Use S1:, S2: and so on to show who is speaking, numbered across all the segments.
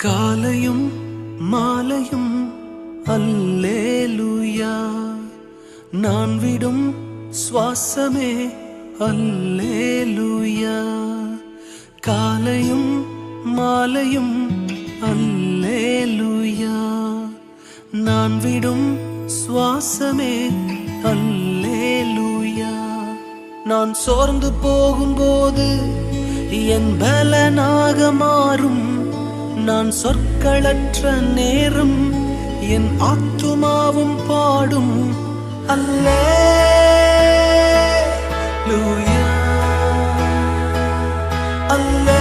S1: காலையும் மாலையும் அல்லேலூயா. நான் விடும் சுவாசமே அல்லேலூயா. காலையும் மாலையும் அல்லேலூயா. நான் விடும் சுவாசமே அல்லேலூயா. நான் சோர்ந்து போகும்போது என் பலனாக மாறும் நான் சொற்களற்ற நேரம் என் ஆத்துமாவும் பாடும். அல்லே லூயா அல்லே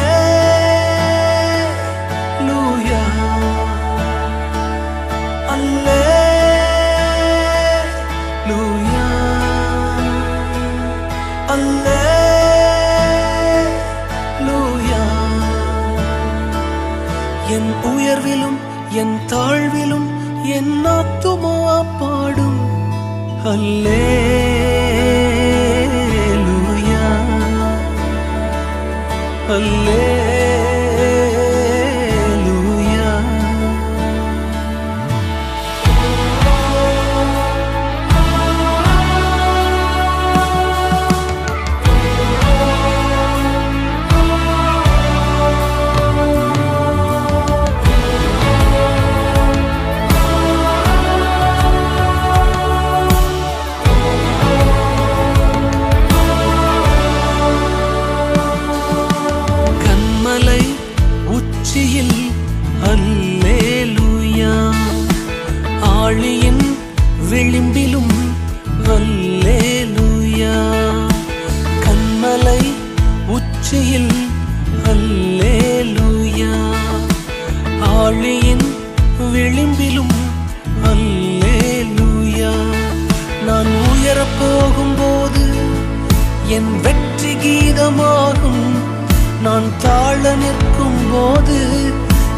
S1: என் உயர்விலும் என் தாழ்விலும் என் ஆத்துமா பாடும். அல்லே அல்லே அல்லேலூயா. நான் உயர போகும்போது என் வெற்றி கீதமாகும். நான் தாழ நிற்கும் போது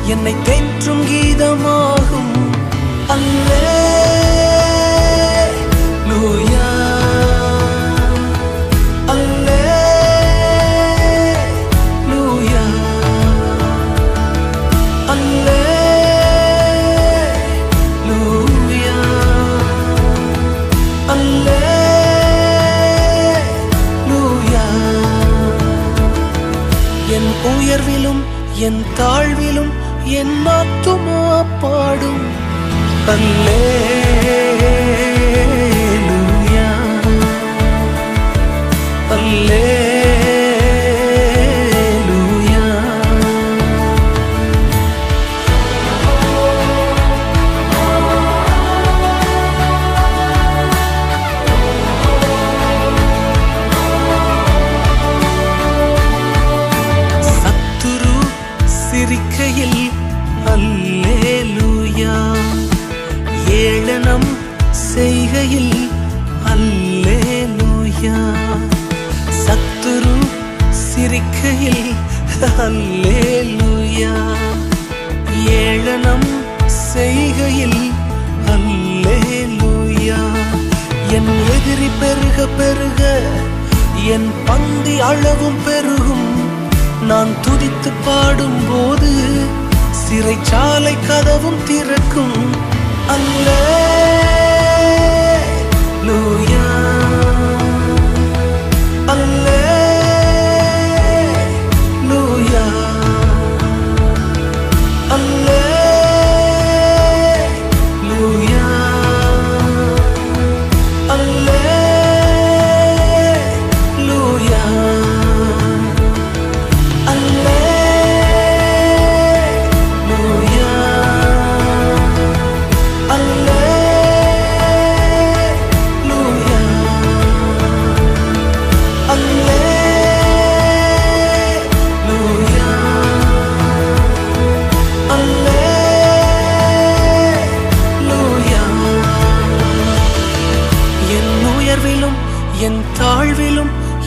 S1: என்னை தேற்றும் கீதமாகும். அல்லே உயர்விலும் என் தாழ்விலும் என் ஆத்துமா பாடும். அல்லே அல்லே. சிரிக்கையில் அல்லேலூயா. ஏளனம் செய்கையில். அல்லேலூயா. என் எதிரி பெருக பெருக என் பந்தி அளவும் பெருகும். நான் துதித்து பாடும்போது சிறைச்சாலை கதவும் திறக்கும்.